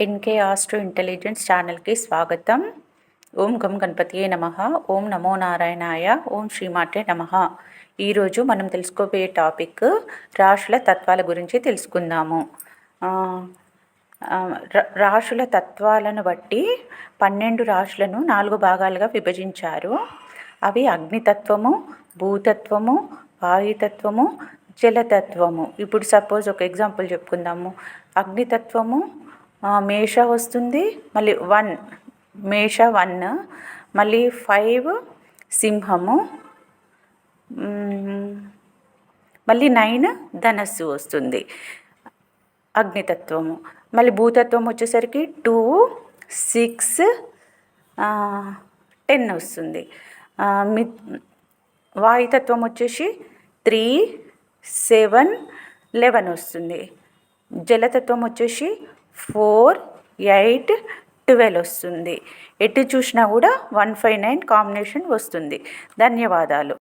NK astro intelligence ఛానల్కి స్వాగతం. ఓం గం గణపతియే నమ. ఓం నమో నారాయణాయ. ఓం శ్రీమాటే నమ. ఈరోజు మనం తెలుసుకోబోయే టాపిక్ రాశుల తత్వాల గురించి తెలుసుకుందాము. రాశుల తత్వాలను బట్టి పన్నెండు రాశులను నాలుగు భాగాలుగా విభజించారు. అవి అగ్నితత్వము భూతత్వము వాయుతత్వము జలతత్వము. ఇప్పుడు సపోజ్ ఒక ఎగ్జాంపుల్ చెప్పుకుందాము. అగ్నితత్వము మేష వస్తుంది మళ్ళీ వన్ మేష వన్ మళ్ళీ ఫైవ్ సింహము మళ్ళీ నైన్ ధనస్సు వస్తుంది అగ్నితత్వము. మళ్ళీ భూతత్వం వచ్చేసరికి టూ సిక్స్ టెన్ వస్తుంది. మి వాయుతత్వం వచ్చేసి త్రీ సెవెన్ లెవెన్ వస్తుంది. జలతత్వం వచ్చేసి ఫోర్ ఎయిట్ ట్వెల్వ్ వస్తుంది. ఎటు చూసినా కూడా వన్ ఫైవ్ నైన్ కాంబినేషన్ వస్తుంది. ధన్యవాదాలు.